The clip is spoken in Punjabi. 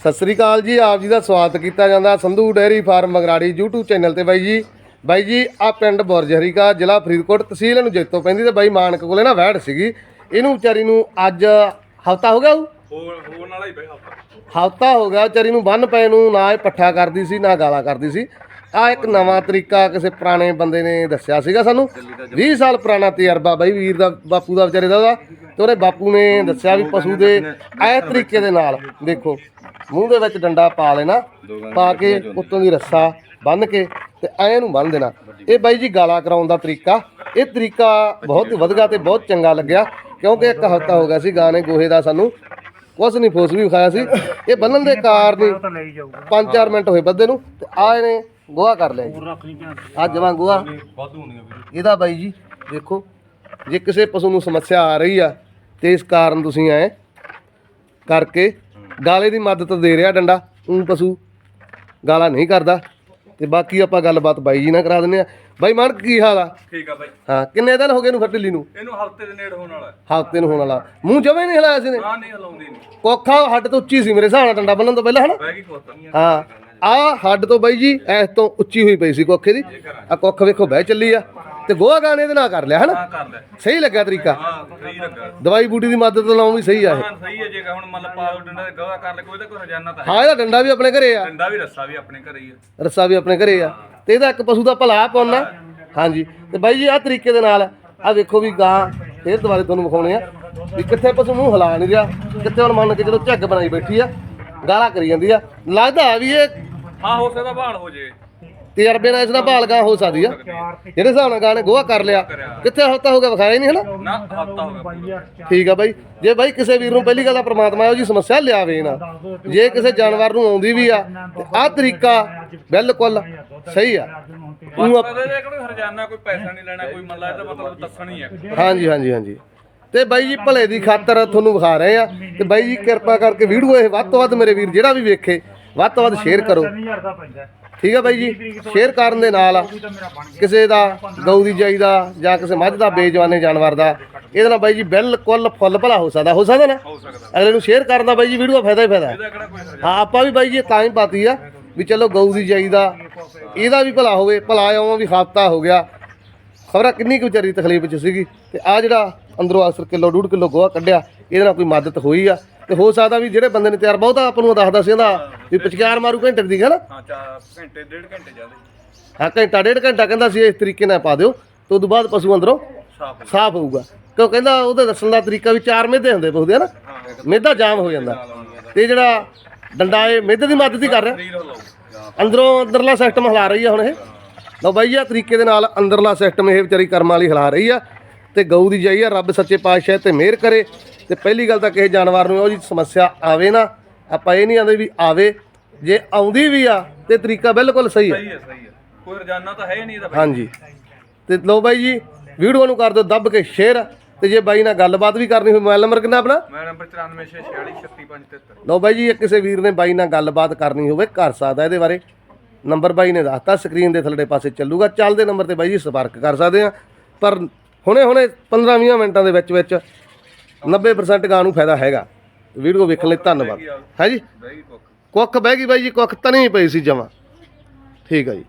ਸਤਿ ਸ੍ਰੀ ਅਕਾਲ ਜੀ ਆਪ ਜੀ ਦਾ ਸਵਾਗਤ ਕੀਤਾ ਜਾਂਦਾ Sandhu dairy farm Magrari YouTube channel ਤੇ ਬਾਈ ਜੀ। ਬਾਈ ਜੀ ਆ ਪਿੰਡ ਬੁਰਜਹਰੀਕਾ ਜ਼ਿਲ੍ਹਾ ਫਰੀਦਕੋਟ ਤਹਿਸੀਲ ਨੂੰ ਜੈਤੋ ਪੈਂਦੀ ਤੇ ਬਾਈ ਮਾਨਕ ਕੋਲੇ ਨਾ ਵੈੜ ਸੀਗੀ। ਇਹਨੂੰ ਵਿਚਾਰੀ ਨੂੰ ਅੱਜ ਹਫਤਾ ਹੋ ਗਿਆ ਉਹ? ਹੋਰ ਨਾਲ ਹੀ ਬਈ ਹਫਤਾ। ਹਫਤਾ ਹੋ ਗਿਆ ਵਿਚਾਰੀ ਨੂੰ ਬੰਨ ਪਏ ਨੂੰ ਨਾ ਇਹ ਪੱਠਾ ਕਰਦੀ ਸੀ ਨਾ ਗਾਲਾਂ ਕਰਦੀ ਸੀ। ਆ ਇੱਕ ਨਵਾਂ ਤਰੀਕਾ ਕਿਸੇ ਪੁਰਾਣੇ ਬੰਦੇ ਨੇ ਦੱਸਿਆ ਸੀਗਾ ਸਾਨੂੰ। 20 ਸਾਲ ਪੁਰਾਣਾ ਤਜਰਬਾ ਬਾਈ ਵੀਰ ਦਾ ਬਾਪੂ ਦਾ ਵਿਚਾਰੇ ਦਾ ਉਹਦਾ। ਤੇ ਉਹਦੇ ਬਾਪੂ ਨੇ ਦੱਸਿਆ ਵੀ ਪਸ਼ੂ ਦੇ ਐ ਤਰੀਕੇ ਦੇ ਨਾਲ ਦੇਖੋ ਮੂੰਹ ਦੇ ਵਿੱਚ ਡੰਡਾ ਪਾ ਲੈਣਾ ਪਾ ਕੇ ਉੱਤੋਂ ਦੀ ਰੱਸਾ ਬੰਨ ਕੇ ਤੇ ਐ ਨੂੰ ਬੰਨ ਦੇਣਾ। ਇਹ ਬਾਈ ਜੀ ਗਾਲਾਂ ਕਰਾਉਣ ਦਾ ਤਰੀਕਾ। ਇਹ ਤਰੀਕਾ ਬਹੁਤ ਵਧੀਆ ਤੇ ਬਹੁਤ ਚੰਗਾ ਲੱਗਿਆ ਕਿਉਂਕਿ ਇੱਕ ਹਫਤਾ ਹੋ ਗਿਆ ਸੀ ਗਾਂ ਨੇ ਗੋਹੇ ਦਾ ਸਾਨੂੰ। ਕੁਛ ਨਹੀਂ ਫੋਸ ਵੀ ਵਿਖਾਇਆ ਸੀ। ਇਹ ਬੰਨਣ ਦੇ ਕਾਰਨ ਹੀ 5-4 ਮਿੰਟ ਹੋਏ ਬੱਦੇ ਨੂੰ ਤੇ ਆ ਇਹਨੇ ਗੋਹਾ ਕਰ ਲਿਆ ਜੀ। ਆ ਜਮਾਂ ਗੋਹਾ। ਵਾਧੂ ਹੁੰਦੀਆਂ ਵੀਰੇ। ਇਹਦਾ ਬਾਈ ਜੀ ਦੇਖੋ ਜੇ ਕਿਸੇ ਪਸ਼ੂ ਨੂੰ ਸਮੱਸਿਆ ਆ ਰਹੀ ਆ ਤੇ ਇਸ ਕਾਰਨ ਤੁਸੀਂ ਐ ਕਰਕੇ ਗਾਲੇ ਦੀ ਮਦਦ ਦੇ ਰਿਹਾ ਡੰਡਾ ਉਹ ਪਸ਼ੂ ਗਾਲਾ ਨਹੀਂ ਕਰਦਾ। ਤੇ ਬਾਕੀ ਆਪਾਂ ਗੱਲਬਾਤ ਬਾਈ ਜੀ ਨਾਲ ਕਰਾ ਦਿੰਦੇ ਆ। ਬਾਈ ਮਾਨ ਕੀ ਹਾਲ ਆ? ਠੀਕ ਆ ਬਾਈ। ਹਾਂ ਕਿੰਨੇ ਦਿਨ ਹੋ ਗਏ ਨੂੰ ਫੱਟਲੀ ਨੂੰ? ਇਹਨੂੰ ਹਫ਼ਤੇ ਦੇ ਨੇੜੇ ਹੋਣ ਵਾਲਾ। ਹੈ। ਹਫ਼ਤੇ ਨੂੰ ਹੋਣ ਵਾਲਾ। ਮੂੰਹ ਜਵੇਂ ਨਹੀਂ ਹਿਲਾਇਆ ਸੀ ਨੇ ਨਾ ਨਹੀਂ ਹਲਾਉਂਦੀ ਨਹੀਂ ਕੋਖਾ ਹੱਡ ਤੋਂ ਉੱਚੀ ਸੀ ਮੇਰੇ ਹਿਸਾਬ ਨਾਲ ਡੰਡਾ ਬੰਨਣ ਤੋਂ ਪਹਿਲਾਂ ਹਨਾ? ਗਈ ਕੋਤਾ ਹਾਂ। ਆ ਹੱਡ ਤੋਂ ਬਾਈ ਜੀ ਐਸ ਤੋਂ ਉੱਚੀ ਹੋਈ ਪਈ ਸੀ ਕੋਖੇ ਦੀ। ਆ ਕੁੱਖ ਵੇਖੋ ਬਹਿ ਚੱਲੀ ਆ। ਤੇ ਗੋਹਾ ਗਾਣੇ ਦੇ ਨਾਲ ਕਰ ਲਿਆ ਹਨਾ? ਹਾਂ ਕਰ ਲੈ ਸਹੀ ਲੱਗਿਆ ਤਰੀਕਾ। ਹਾਂ ਸਹੀ ਲੱਗਾ। ਦਵਾਈ ਬੂਟੀ ਦੀ ਮਦਦ ਲਾਉਣ ਵੀ ਸਹੀ ਆ ਇਹ। ਹਾਂ ਸਹੀ ਹੈ ਜੇਗਾ ਹੁਣ ਮਤਲਬ ਪਾਉ ਡੰਡਾ ਤੇ ਕਰ ਲੈ ਕੋਈ ਤਾਂ ਕੋਈ ਰਜਾਨਾ ਤਾਂ ਹੈ। ਹਾਂ ਇਹਦਾ ਡੰਡਾ ਵੀ ਆਪਣੇ ਘਰੇ ਆ। ਡੰਡਾ ਵੀ ਰੱਸਾ ਵੀ ਆਪਣੇ ਘਰੇ ਹੀ ਹੈ ਰੱਸਾ ਵੀ ਆਪਣੇ ਘਰੇ ਆ। ਤੇ ਇਹਦਾ ਇੱਕ ਪਸ਼ੂ ਦਾ ਭਲਾ ਪਾਉਣਾ ਹਾਂਜੀ। ਤੇ ਬਾਈ ਜੀ ਆਹ ਤਰੀਕੇ ਦੇ ਨਾਲ ਆ ਵੇਖੋ ਵੀ ਗਾਂ ਫੇਰ ਦੁਬਾਰੇ ਤੁਹਾਨੂੰ ਵਿਖਾਉਣੇ ਆ ਵੀ ਕਿੱਥੇ ਪਸ਼ੂ ਮੂੰਹ ਹਿਲਾ ਨਹੀਂ ਰਿਹਾ। ਕਿੱਥੇ ਹੁਣ ਮੰਨ ਕੇ ਜਦੋਂ ਝੱਗ ਬਣਾਈ ਬੈਠੀ ਆ ਗਾਲਾਂ ਕਰੀ ਜਾਂਦੀ ਆ। ਲੱਗਦਾ ਵੀ ਇਹ ਹਾਂ ਹੋ ਸਕਦਾ ਬਹਾਲ ਹੋ ਜੇ। ਤਜਰਬੇ ਨਾਲ ਇਸ ਦਾ ਭਾਲ ਗਾਂ ਹੋ ਸਕਦੀ ਆ। ਜਿਹੜੇ ਹਿਸਾਬ ਨਾਲ ਗਾਂ ਨੇ ਗੋਹਾ ਕਰ ਲਿਆ ਕਿੱਥੇ ਹਫਤਾ ਹੋ ਗਿਆ ਵਿਖਾਇਆ ਹੀ ਨਹੀਂ ਹਨਾ? ਨਾ ਹਫਤਾ ਹੋ ਗਿਆ ਠੀਕ ਆ ਬਾਈ। ਜੇ ਬਾਈ ਕਿਸੇ ਵੀਰ ਨੂੰ ਪਹਿਲੀ ਗੱਲ ਤਾਂ ਪ੍ਰਮਾਤਮਾ ਇਹੋ ਜੀ ਸਮੱਸਿਆ ਲਿਆਵੇ ਨਾ ਜੇ ਕਿਸੇ ਜਾਨਵਰ ਨੂੰ ਆਉਂਦੀ ਵੀ ਆ ਆਹ ਤਰੀਕਾ ਬਿਲਕੁਲ ਸਹੀ ਆ। ਕਦੇ ਦੇ ਕੋਈ ਹਰਜਾਨਾ ਕੋਈ ਪੈਸਾ ਨਹੀਂ ਲੈਣਾ ਕੋਈ ਮੱਲਾ ਇਹਦਾ ਮਤਲਬ ਦੱਸਣ ਹੀ ਹੈ ਹਾਂਜੀ ਹਾਂਜੀ ਹਾਂਜੀ। ਤੇ ਬਾਈ ਜੀ ਭਲੇ ਦੀ ਖਾਤਰ ਤੁਹਾਨੂੰ ਵਿਖਾ ਰਹੇ ਆ। ਤੇ ਬਾਈ ਜੀ ਕਿਰਪਾ ਕਰਕੇ ਵੀਡੀਓ ਇਹ ਵੱਧ ਤੋਂ ਵੱਧ ਮੇਰੇ ਵੀਰ ਜਿਹੜਾ ਵੀ ਵੇਖੇ ਵੱਧ ਤੋਂ ਵੱਧ ਸ਼ੇਅਰ ਕਰੋ। ਠੀਕ ਆ ਬਾਈ ਜੀ। ਸ਼ੇਅਰ ਕਰਨ ਦੇ ਨਾਲ ਕਿਸੇ ਦਾ ਗਊ ਦੀ ਜਾਈ ਦਾ ਜਾਂ ਕਿਸੇ ਮੱਝ ਦਾ ਬੇਜਵਾਨੇ ਜਾਨਵਰ ਦਾ ਇਹਦੇ ਨਾਲ ਬਾਈ ਜੀ ਬਿਲਕੁਲ ਫੁੱਲ ਭਲਾ ਹੋ ਸਕਦਾ। ਹੋ ਸਕਦਾ ਨਾ? ਹੋ ਸਕਦਾ। ਅਗਲੇ ਨੂੰ ਸ਼ੇਅਰ ਕਰਨ ਦਾ ਬਾਈ ਜੀ ਵੀਡੀਓ ਦਾ ਫਾਇਦਾ ਹੀ ਫਾਇਦਾ। ਹੈ। ਹਾਂ ਆਪਾਂ ਵੀ ਬਾਈ ਜੀ ਤਾਂ ਹੀ ਪਾਤੀ ਆ ਵੀ ਚਲੋ ਗਊ ਦੀ ਜਾਈ ਦਾ ਇਹਦਾ ਵੀ ਭਲਾ ਹੋਵੇ। ਭਲਾ ਆਉਂ ਵੀ ਹਫਤਾ ਹੋ ਗਿਆ। ਖਬਰਾਂ ਕਿੰਨੀ ਕੁ ਵਿਚਾਰੀ ਤਕਲੀਫ ਵਿੱਚ ਸੀਗੀ। ਤੇ ਆ ਜਿਹੜਾ ਅੰਦਰੋਂ ਅਕਸਰ ਕਿਲੋ ਡੂਢ ਕਿਲੋ ਗੋਹਾ ਕੱਢਿਆ ਇਹਦੇ ਨਾਲ ਕੋਈ ਮਦਦ ਹੋਈ ਆ? ਤੇ ਹੋ ਸਕਦਾ ਵੀ ਜਿਹੜੇ ਬੰਦੇ ਨੇ ਤਿਆਰ ਬਹੁਤਾ ਆਪਾਂ ਨੂੰ ਦੱਸਦਾ ਸੀ ਇਹਦਾ ਵੀ ਪਚਕਾਰ ਮਾਰੂ ਘੰਟੇ ਦੀ ਹੈ ਨਾ ਹਾਂ ਚਾ ਘੰਟੇ ਡੇਢ ਘੰਟੇ ਜਾਂਦੇ ਹਾਂ। ਘੰਟਾ ਡੇਢ ਘੰਟਾ ਕਹਿੰਦਾ ਸੀ ਇਸ ਤਰੀਕੇ ਨਾਲ ਪਾ ਦਿਓ ਤੇ ਉਦੋਂ ਬਾਅਦ ਪਸ਼ੂ ਅੰਦਰੋਂ ਸਾਫ਼ ਹੋਊਗਾ। ਕਿਉਂ ਕਹਿੰਦਾ ਉਹਦੇ ਦੱਸਣ ਦਾ ਤਰੀਕਾ ਵੀ ਚਾਰ ਮੇਦੇ ਹੁੰਦੇ ਪਸ਼ੂ ਦੇ ਹਨਾ ਮੇਦਾ ਜਾਮ ਹੋ ਜਾਂਦਾ। ਤੇ ਜਿਹੜਾ ਡੰਡਾ ਇਹ ਮੇਦੇ ਦੀ ਮਦਦ ਹੀ ਕਰ ਰਿਹਾ। ਅੰਦਰੋਂ ਅੰਦਰਲਾ ਸਿਸਟਮ ਹਿਲਾ ਰਹੀ ਆ ਹੁਣ ਇਹ। ਲਓ ਬਾਈ ਆ ਤਰੀਕੇ ਦੇ ਨਾਲ ਅੰਦਰਲਾ ਸਿਸਟਮ ਇਹ ਵਿਚਾਰੀ ਕਰਮ ਵਾਲੀ ਹਿਲਾ ਰਹੀ ਆ। ਤੇ ਗਊ ਦੀ ਜਾਈ ਆ ਰੱਬ ਸੱਚੇ ਪਾਤਸ਼ਾਹ ਤੇ ਮਿਹਰ ਕਰੇ। ਤੇ ਪਹਿਲੀ ਗੱਲ ਤਾਂ ਕਿਸੇ ਜਾਨਵਰ ਨੂੰ ਉਹ ਜੀ ਸਮੱਸਿਆ ਆਵੇ ਨਾ ਆਪਾਂ ਇਹ ਨਹੀਂ ਆਂਦੇ ਵੀ ਆਵੇ। ਜੇ ਆਉਂਦੀ ਵੀ ਆ ਤੇ ਤਰੀਕਾ ਬਿਲਕੁਲ ਸਹੀ ਹੈ। ਸਹੀ ਹੈ ਕੋਈ ਰਜਾਨਾ ਤਾਂ ਹੈ ਹੀ ਨਹੀਂ ਇਹਦਾ ਬਾਈ। ਹਾਂਜੀ। ਤੇ ਲਓ ਬਾਈ ਜੀ ਵੀਡੀਓ ਨੂੰ ਕਰ ਦਿਓ ਦੱਬ ਕੇ ਸ਼ੇਅਰ ਤੇ ਜੇ ਬਾਈ ਨਾਲ ਗੱਲਬਾਤ ਵੀ ਕਰਨੀ ਹੋਵੇ ਮੋਬਾਈਲ ਨੰਬਰ ਕਿੰਨਾ ਆਪਣਾ? ਮੈਂ ਨੰਬਰ 9446463573 ਲਓ ਬਾਈ ਜੀ ਕਿਸੇ ਵੀਰ ਨੇ ਬਾਈ ਨਾਲ ਗੱਲਬਾਤ ਕਰਨੀ ਹੋਵੇ ਕਰ ਸਕਦਾ ਇਹਦੇ ਬਾਰੇ। ਨੰਬਰ ਬਾਈ ਨੇ ਦੱਸਤਾ ਸਕਰੀਨ ਦੇ ਥੱਲੜੇ ਪਾਸੇ ਚੱਲੂਗਾ। ਚੱਲਦੇ ਨੰਬਰ ਤੇ ਬਾਈ ਜੀ ਸੰਪਰਕ ਕਰ ਸਕਦੇ ਆ ਪਰ ਹੁਣੇ ਹੁਣੇ 15-20 ਮਿੰਟਾਂ ਦੇ ਵਿੱਚ ਵਿੱਚ 90% ਗਾਂ ਨੂੰ ਫਾਇਦਾ ਹੈਗਾ। ਵੀਡੀਓ ਵੇਖਣ ਲਈ ਧੰਨਵਾਦ। ਹੈ ਜੀ? ਕੁੱਖ। ਬਹਿ ਗਈ ਬਾਈ ਜੀ ਕੁੱਖ ਤਣੀ ਪਈ ਸੀ ਜਮਾ। ਠੀਕ ਆ ਜੀ।